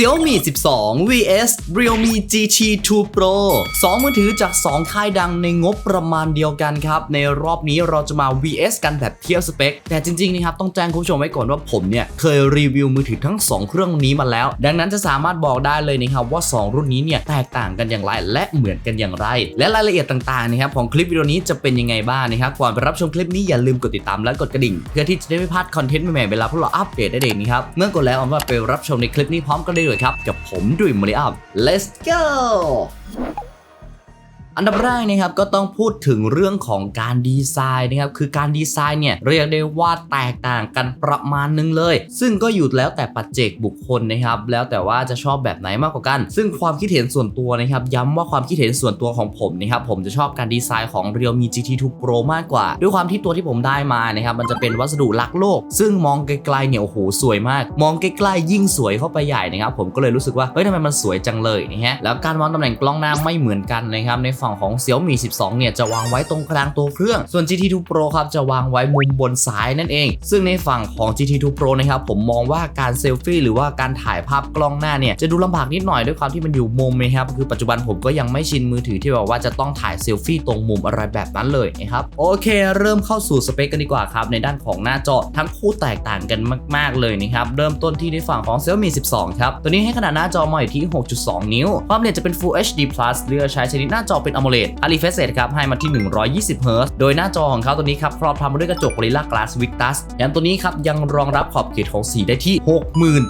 Xiaomi 12 vs Realme GT 2 Pro 2 มือถือจาก 2 ค่ายดังในงบประมาณเดียวกันครับ ในรอบนี้เราจะมา vs กันแบบเทียบสเปค แต่จริงๆนะครับต้องแจ้งคุณผู้ชมไว้ก่อนว่าผมเนี่ย เคยรีวิวมือถือทั้ง 2 เครื่องนี้มาแล้ว ดังนั้นจะสามารถบอกได้เลยนะครับว่า 2 รุ่นนี้เนี่ยแตกต่างกันอย่างไรและเหมือนกันอย่างไร และรายละเอียดต่างๆนะครับของคลิปวิดีโอนี้จะเป็นยังไงบ้างนะครับก่อนไปรับชมคลิปนี้อย่าลืมกดติดตามและกดกระดิ่ง เพื่อที่จะได้ไม่พลาดคอนเทนต์ใหม่ๆเวลาพวกเราอัปเดตได้เองนะครับเมื่อกดแล้วเอามาไปรับชมในคลิปนี้พร้อมกันเลยครับ กับผมดุยมาริอัม let's go อันดับแรกนะครับก็ต้องพูดถึงเรื่องของการดีไซน์นะครับคือการดีไซน์เนี่ยเรียกได้ว่าแตกต่างกันประมาณนึงเลย ซึ่งก็อยู่แล้วแต่ปัจเจกบุคคลนะครับแล้วแต่ว่าจะชอบแบบไหนมากกว่ากัน ซึ่งความคิดเห็นส่วนตัวนะครับย้ำว่าความคิดเห็นส่วนตัวของผมนะครับผมจะชอบการดีไซน์ของ Realme GT2 Pro มากกว่า ด้วยความที่ตัวที่ผมได้มานะครับมันจะเป็นวัสดุลักโลก ซึ่งมองไกลๆเนี่ยโอ้โหสวยมาก มองใกล้ๆยิ่งสวยเข้าไปใหญ่นะครับผมก็เลยรู้สึกว่าเฮ้ยทำไมมันสวยจังเลยนะฮะแล้วการวางตำแหน่งกล้องหน้าไม่เหมือนกันนะครับในฝั่งของ Xiaomi 12 เนี่ยจะวางไว้ตรงกลางตัวเครื่อง ส่วน GT2 Pro ครับจะวางไว้มุมบนซ้ายนั่นเอง ซึ่งในฝั่งของ GT2 Pro นะครับผมมองว่าการเซลฟี่หรือว่าการถ่ายภาพกล้องหน้าเนี่ยจะดูลำบากนิดหน่อยด้วยความที่มันอยู่มุมนะครับคือปัจจุบันผมก็ยังไม่ชินมือถือที่แบบว่าจะต้องถ่ายเซลฟี่ตรงมุมอะไรแบบนั้นเลยนะครับโอเค เริ่มเข้าสู่สเปคกันดีกว่าครับในด้านของหน้าจอทั้งคู่แตกต่างกันมาก ๆเลยนะครับเริ่มต้นที่ในฝั่งของ Xiaomi 12 ครับตัวนี้ให้ขนาดหน้าจอมาอยู่ที่ 6.2 นิ้ว ความละเอียดจะเป็น Full HD Plus เลือกใช้ชนิดหน้าจอเป็น AMOLED a refresh rate ครับให้มาที่ 120 Hz โดยหน้าจอของเขาตัวนี้ครับครอบทำมาด้วยกระจก Gorilla Glass Victus แถมตัวนี้ครับยังรองรับขอบเขตของสีได้ที่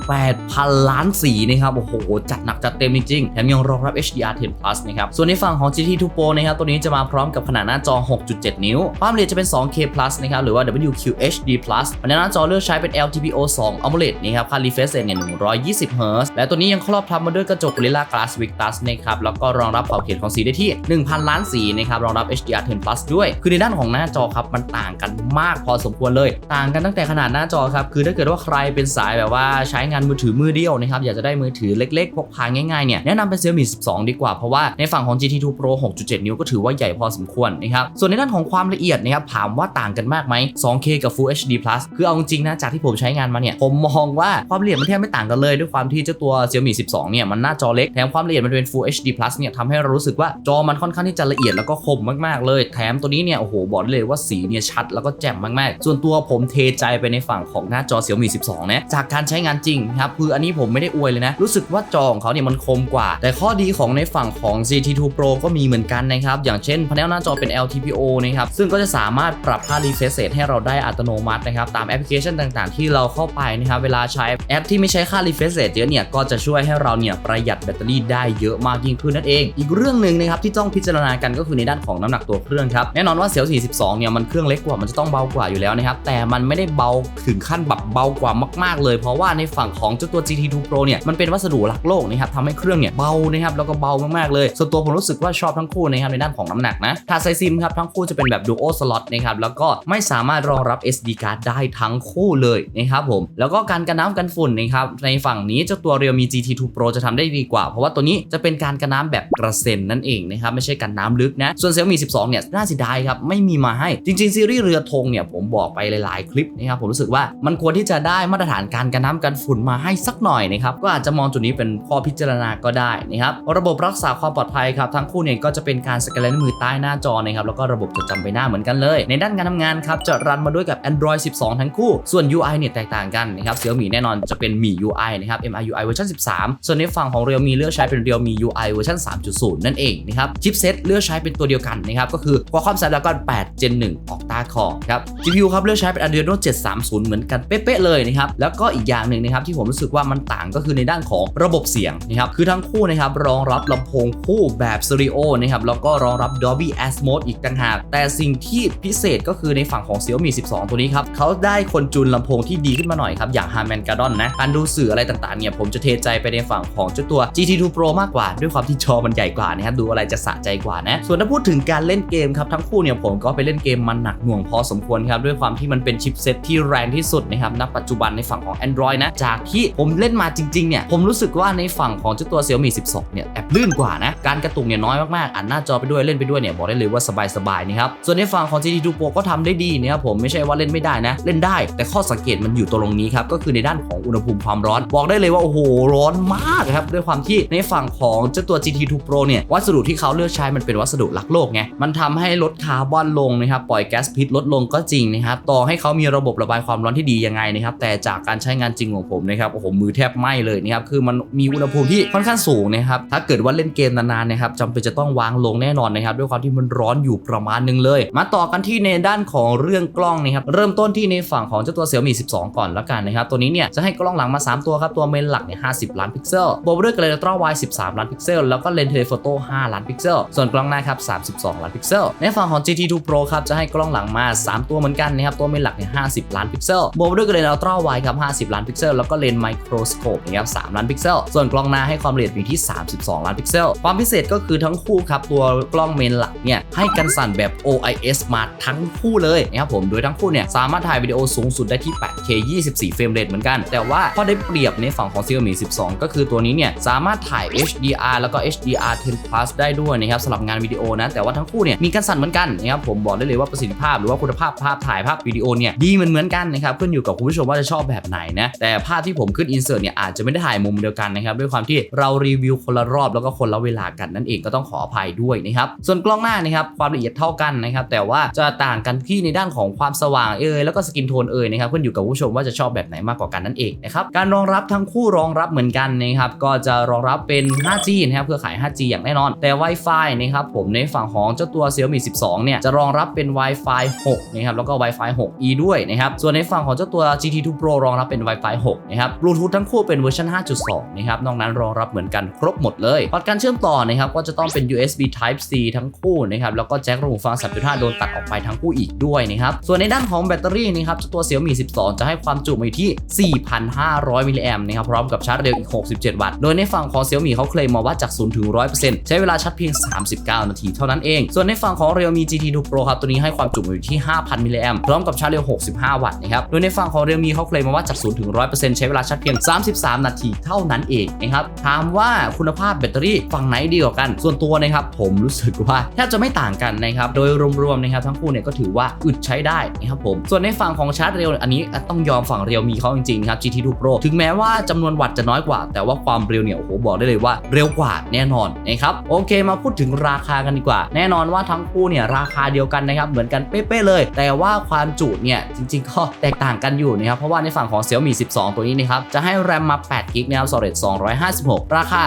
68,000 ล้านสีนะครับโอ้โห จัดหนักจัดเต็มจริงๆแถมยังรองรับ HDR10 Plus นะครับส่วนในฝั่งของ GT2 Pro นะครับตัวนี้จะมาพร้อมกับขนาดหน้าจอ 6.7 นิ้ว ความละเอียดจะเป็น 2K Plus นะครับหรือว่า WQHD Plus ภายในหน้าจอเลือกใช้เป็น LTPO 2 AMOLED นะครับค่า refresh rate เนี่ย120 Hz และตัวนี้ยังครอบทำมาด้วยกระจก Gorilla Glass Victus นะครับแล้วก็รองรับขอบเขตของสีได้ที่1,000 ล้านสีนะครับรองรับ HDR10 Plus ด้วย คือในด้านของหน้าจอครับมันต่างกันมากพอสมควรเลย ต่างกันตั้งแต่ขนาดหน้าจอครับคือถ้าเกิดว่าใครเป็นสายแบบว่าใช้งานมือถือมือเดียวนะครับอยากจะได้มือถือเล็กๆพกพาง่ายๆเนี่ยแนะนำเป็น Xiaomi 12 ดีกว่าเพราะว่าในฝั่งของ GT2 Pro 6.7 นิ้วก็ถือว่าใหญ่พอสมควรนะครับส่วนในด้านของความละเอียดนะครับถามว่าต่างกันมากไหม 2K กับ Full HD Plus คือเอาจริงนะจากที่ผมใช้งานมาเนี่ยผมมองว่าความละเอียดมันแทบไม่ต่างกันเลยด้วยความที่เจ้าตัว Xiaomi 12 เนี่ยมันหน้าจอเล็กแถมความละเอียดมันเป็น Full HD Plus เนี่ยทำให้เรารู้สึกว่าจอมันค่อนข้างที่จะละเอียดแล้วก็คมมากๆ เลย แถมตัวนี้เนี่ยโอ้โหบอกได้เลยว่าสีเนี่ยชัดแล้วก็แจ่มมากๆ ส่วนตัวผมเทใจไปในฝั่งของหน้าจอ Xiaomi 12 นะ จากการใช้งานจริงครับคืออันนี้ผมไม่ได้อวยเลยนะ รู้สึกว่าจอของเขาเนี่ยมันคมกว่า แต่ข้อดีของในฝั่งของ GT2 Pro ก็มีเหมือนกันนะครับ อย่างเช่นพาเนลหน้าจอเป็น LTPO นะครับ ซึ่งก็จะสามารถปรับค่า refresh rate ให้เราได้อัตโนมัตินะครับ ตามแอปพลิเคชันต่างๆ ที่เราเข้าไปนะครับ เวลาใช้แอปที่ไม่ใช้ค่า refresh rate เยอะเนี่ย ก็จะช่วยให้เราเนี่ยประหยัดแบตเตอรี่ได้เยอะมากยิ่งขึ้นนั่นเอง อีกเรื่องหนึ่งนะครับที่ต้องพิจารณากันก็คือในด้านของน้ำหนักตัวเครื่องครับ แน่นอนว่า Xiaomi 12เนี่ยมันเครื่องเล็กกว่ามันจะต้องเบากว่าอยู่แล้วนะครับ แต่มันไม่ได้เบาถึงขั้นแบบเบากว่ามาก ๆ เลย เพราะว่าในฝั่งของเจ้าตัว GT2 Pro เนี่ยมันเป็นวัสดุรักโลกนะครับทำให้เครื่องเนี่ยเบานะครับแล้วก็เบามากๆเลย ส่วนตัวผมรู้สึกว่าชอบทั้งคู่นะครับในด้านของน้ำหนักนะถาดไซซิมครับทั้งคู่จะเป็นแบบ Duo Slot นะครับแล้วก็ไม่สามารถรองรับ SD card ได้ทั้งคู่เลยนะครับผมแล้วก็การกันน้ำกันฝุ่นนะครับในฝั่งนี้เจ้าตัว Realme GT2 Pro จะทำได้ดีกว่า เพราะว่าตัวนี้จะเป็นการกันน้ำแบบกระเซ็นนั่นเองนะครับไม่ใช่กันน้ำลึกนะ ส่วน Xiaomi 12 เนี่ย น่าเสียดายครับ ไม่มีมาให้ จริง ๆ ซีรีส์เรือธงเนี่ย ผมบอกไปหลาย ๆ คลิปนะครับ ผมรู้สึกว่ามันควรที่จะได้มาตรฐานการกันน้ำกันฝุ่นมาให้สักหน่อยนะครับ ก็อาจจะมองจุดนี้เป็นข้อพิจารณาก็ได้นะครับ ระบบรักษาความปลอดภัยครับทั้งคู่เนี่ยก็จะเป็นการสแกนลายมือใต้หน้าจอนะครับ แล้วก็ระบบจดจำใบหน้าเหมือนกันเลย ในด้านการทำงานครับ จะรันมาด้วยกับ Android 12 ทั้งคู่ ส่วน UI เนี่ยแตกต่างกันนะครับ Xiaomi แน่นอนจะเป็น Mi UI นะครับ MIUI เวอร์ชัน13 ส่วนในฝั่งของ Realme เลือกใช้เป็น Realme UI เวอร์ชัน3.0 นั่นเองนะครับชิปเซตเลือกใช้เป็นตัวเดียวกันนะครับก็คือ Qualcomm Snapdragon 8 Gen 1 Octa Core ครับ GPU ครับเลือกใช้เป็น Adreno 730 เหมือนกันเป๊ะๆเลยนะครับแล้วก็อีกอย่างหนึ่งนะครับที่ผมรู้สึกว่ามันต่างก็คือในด้านของระบบเสียงนะครับคือทั้งคู่นะครับรองรับลำโพงคู่แบบสเตอริโอนะครับแล้วก็รองรับ Dolby Atmos อีกต่างหากแต่สิ่งที่พิเศษก็คือในฝั่งของ Xiaomi 12 ตัวนี้ครับเขาได้คนจูนลำโพงที่ดีขึ้นมาหน่อยครับอย่าง Harman Kardon นะการดูสื่ออะไรต่างๆเนี่ยผมจะเทใจไปในฝั่งของเจ้าตัว GT2 Pro มากกว่าด้วยความที่จอมันใหญ่กว่านะครับดูอะไรจะสะใจกว่านะ ส่วนถ้าพูดถึงการเล่นเกมครับทั้งคู่เนี่ยผมก็ไปเล่นเกมมันหนักหน่วงพอสมควรครับด้วยความที่มันเป็นชิปเซ็ตที่แรงที่สุดนะครับณปัจจุบันในฝั่งของ Android นะจากที่ผมเล่นมาจริงๆเนี่ยผมรู้สึกว่าในฝั่งของเจ้าตัว Xiaomi 12 เนี่ยแอบลื่นกว่านะการกระตุกเนี่ยน้อยมากๆอ่านหน้าจอไปด้วยเล่นไปด้วยเนี่ยบอกได้เลยว่าสบายๆนะครับส่วนในฝั่งของ GT2 Pro ก็ทำได้ดีนะครับผมไม่ใช่ว่าเล่นไม่ได้นะ เล่นได้ แต่ข้อสังเกตมันอยู่ตรงนี้ครับก็คือในด้านของอุณหภูมิความร้อน บอกได้เลยว่าโอ้โหร้อนมากครับด้วยความที่ในฝั่งของเจ้าตัว GT2 Pro เนี่ยวัสดุที่เขาเลือกใช้มันเป็นวัสดุรักโลกไง มันทำให้ลดคาร์บอนลงนะครับ ปล่อยแก๊สพิษลดลงก็จริงนะครับ ต่อให้เขามีระบบระบายความร้อนที่ดียังไงนะครับ แต่จากการใช้งานจริงของผมนะครับ โอ้โห มือแทบไหม้เลยนะครับ คือมันมีอุณหภูมิที่ค่อนข้างสูงนะครับ ถ้าเกิดว่าเล่นเกมนานๆนะครับจำเป็นจะต้องวางลงแน่นอนนะครับ ด้วยความที่มันร้อนอยู่ประมาณนึงเลย มาต่อกันที่ในด้านของเรื่องกล้องนะครับ เริ่มต้นที่ในฝั่งของเจ้าตัว Xiaomi 12 ก่อนแล้วกันนะครับ ตัวนี้เนี่ยจะให้กล้องหลังมา 3 ตัวครับ ตัวเมนหลักเนี่ย50 ล้านพิกเซลบวกด้วยกระเลนส์ตร้าไว13 ล้านพิกเซล แล้วก็เลนส์เทเลโฟโต้5ล้านพิกเซลส่วนกล้องหน้าครับ 32 ล้านพิกเซล ในฝั่งของ GT2 Pro ครับจะให้กล้องหลังมา 3 ตัวเหมือนกันนะครับ ตัวเมนหลักเนี่ย50 ล้านพิกเซล บวกด้วยกระเลนส์อัลตร้าไวครับ 50 ล้านพิกเซล แล้วก็เลนส์ไมโครสโคปนะครับ 3 ล้านพิกเซล ส่วนกล้องหน้าให้ความละเอียดอยู่ที่ 32 ล้านพิกเซล ความพิเศษก็คือทั้งคู่ครับ ตัวกล้องเมนหลักเนี่ยให้กันสั่นแบบ OIS มาทั้งคู่เลยนะครับผม โดยทั้งคู่เนี่ยสามารถถ่ายวิดีโอสูงสุดได้ที่ 8K 24 เฟรมเรทเหมือนกัน แต่ว่าข้อได้เปรียบในฝั่งของ Xiaomi 12 ก็คือตัวนี้เนี่ยสามารถถ่าย HDR แล้วก็ HDR 10 plus ได้ด้วยนะครับสำหรับงานวิดีโอนะแต่ว่าทั้งคู่เนี่ยมีกันสั่นเหมือนกันนะครับผมบอกได้เลยว่าประสิทธิภาพหรือว่าคุณภาพภาพถ่ายภาพวิดีโอเนี่ยดีเหมือนเหมือนกันนะครับขึ้นอยู่กับคุณผู้ชมว่าจะชอบแบบไหนนะแต่ภาพที่ผมขึ้น insert เนี่ยอาจจะไม่ได้ถ่ายมุมเดียวกันนะครับด้วยความที่เรารีวิวคนละรอบแล้วก็คนละเวลากันนั่นเองก็ต้องขออภัยด้วยนะครับส่วนกล้องหน้านะครับความละเอียดเท่ากันนะครับแต่ว่าจะต่างกันที่ในด้านของความสว่างเอ่ยแล้วก็สกินโทนเอ่ยนะครับขึ้นอยู่กับผู้ชมว่าจะชอบแบบไหนมากกว่ากันนั่นเองนะครับการรองรับทั้งคู่รองรับเหมือนกันนะครับก็จะรองรับเป็น 5G นะครับเพื่อขาย 5G อย่างแน่นอน แต่ Wi-Fi นะครับผมในฝั่งของเจ้าตัว Xiaomi 12 เนี่ยจะรองรับเป็น Wi-Fi 6 นะครับ แล้วก็ Wi-Fi 6E ด้วยนะครับ ส่วนในฝั่งของเจ้าตัว GT2 Pro รองรับเป็น Wi-Fi 6 นะครับ Bluetooth ทั้งคู่เป็นเวอร์ชัน5.2 นะครับ นอกนั้นรองรับเหมือนกันครบหมดเลยพอร์ตการเชื่อมต่อนะครับก็จะต้องเป็น USB Type C ทั้งคู่นะครับ แล้วก็แจ็คระบบฟัง 3.5 โดนตัดออกไปทั้งคู่อีกด้วยนะครับ ส่วนในด้านของแบตเตอรี่นะครับเจ้าตัว Xiaomi 12 จะให้ความจุมาอยู่ที่ 4,500 มิลลิแอมป์นะครับ พร้อมกับชาร์จเร็วอีก 67 วัตต์ โดยในฝั่งของ Xiaomi เขาเคลมมาว่าจาก0ถึง100%ใช้เวลาชาร์จเพียง39 นาทีเท่านั้นเอง ส่วนในฝั่งของ Realme GT2 Pro ครับ ตัวนี้ให้ความจุอยู่ที่ 5,000 มิลลิแอมพร้อมกับชาร์จเร็ว 65 วัตต์นะครับ โดยในฝั่งของ Realme เขาเคลมมาว่าจาก 0 ถึง 100%ใช้เวลาชาร์จเพียง 33 นาทีเท่านั้นเองนะครับ ถามว่าคุณภาพแบตเตอรี่ฝั่งไหนดีกว่ากัน ส่วนตัวนะครับผมรู้สึกว่าแทบจะไม่ต่างกันนะครับ โดยรวมๆนะครับทั้งคู่เนี่ยก็ถือว่าอึดใช้ได้นะครับผม ส่วนในฝั่งของชาร์จเร็วอันนี้ต้องยอมฝั่ง Realme เขาจริงๆครับ GT2 Pro ถึงแม้ว่าจำนวนวัตต์จะน้อยกว่า แต่ว่าความเร็วเนี่ยโอ้โหบอกได้เลยว่าเร็วกว่าแน่นอนนะครับโอเคมาพูดูดถึงราคากันดีกว่า แน่นอนว่าทั้งคู่เนี่ยราคาเดียวกันนะครับเหมือนกันเป๊ะๆเลย แต่ว่าความจุเนี่ยจริงๆก็แตกต่างกันอยู่นะครับเพราะว่าในฝั่งของ Xiaomi 12 ตัวนี้นะครับจะให้แรมมา8กิกนะครับ Storage 256 ราคา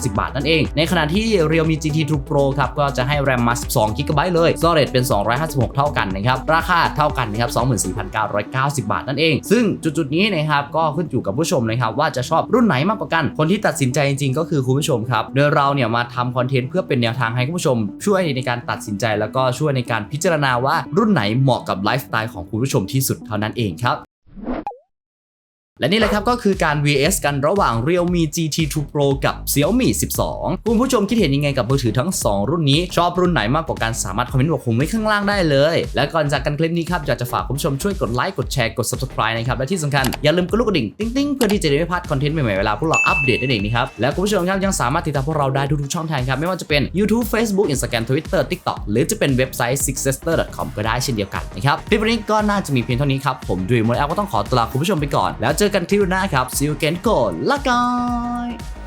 24,990 บาทนั่นเอง ในขณะที่ Realme GT2 Pro ครับก็จะให้แรมมา12 g b เลย Storage เป็น 256 เท่ากันนะครับราคาเท่ากันนะครับ24,990 บาทนั่นเอง ซึ่งจุดๆนี้นะครับก็ขึ้นอยู่กับผู้ชมนะครับว่าจะชอบรุ่นไหนมากกว่ากัน คนที่ตัดสินใจจริงๆ ก็คือคุณผู้ชมครับโดยเราเนี่ยมาททำคอนเทนต์เพื่อเป็นแนวทางให้คุณผู้ชม ช่วยในการตัดสินใจแล้วก็ช่วยในการพิจารณาว่ารุ่นไหนเหมาะกับไลฟ์สไตล์ของคุณผู้ชมที่สุดเท่านั้นเองครับ และนี่แหละครับก็คือการ vs กันระหว่าง Realme GT2 Pro กับ Xiaomi 12 คุณผู้ชมคิดเห็นยังไงกับมือถือทั้ง 2 รุ่นนี้ ชอบรุ่นไหนมากกว่ากันสามารถคอมเมนต์บอกผมไว้ข้างล่างได้เลย และก่อนจากกันคลิปนี้ครับ อยากจะฝากคุณผู้ชมช่วยกดไลค์กดแชร์กด subscribe นะครับ และที่สำคัญ อย่าลืมกดลูกกระดิ่งติ๊งๆ เพื่อที่จะได้ไม่พลาดคอนเทนต์ใหม่ๆเวลาพวกเราอัปเดตนั่นเองนะครับและคุณผู้ชมครับยังสามารถติดตามพวกเราได้ทุกๆช่องทางครับไม่ว่าจะเป็น YouTube Facebook Instagram Twitter TikTok หรือจะเป็นเว็บไซต์ sixester.com ก็ได้เช่นเดียวกันนะครับคลิปนี้ก็น่าจะมีเพียงเท่านี้ครับผมดุยมดแอลก็ต้องขอตัวลาคุณผู้ชมไปก่อนแล้วเจอกันที่หน้าครับ See you again ก่อนละกัน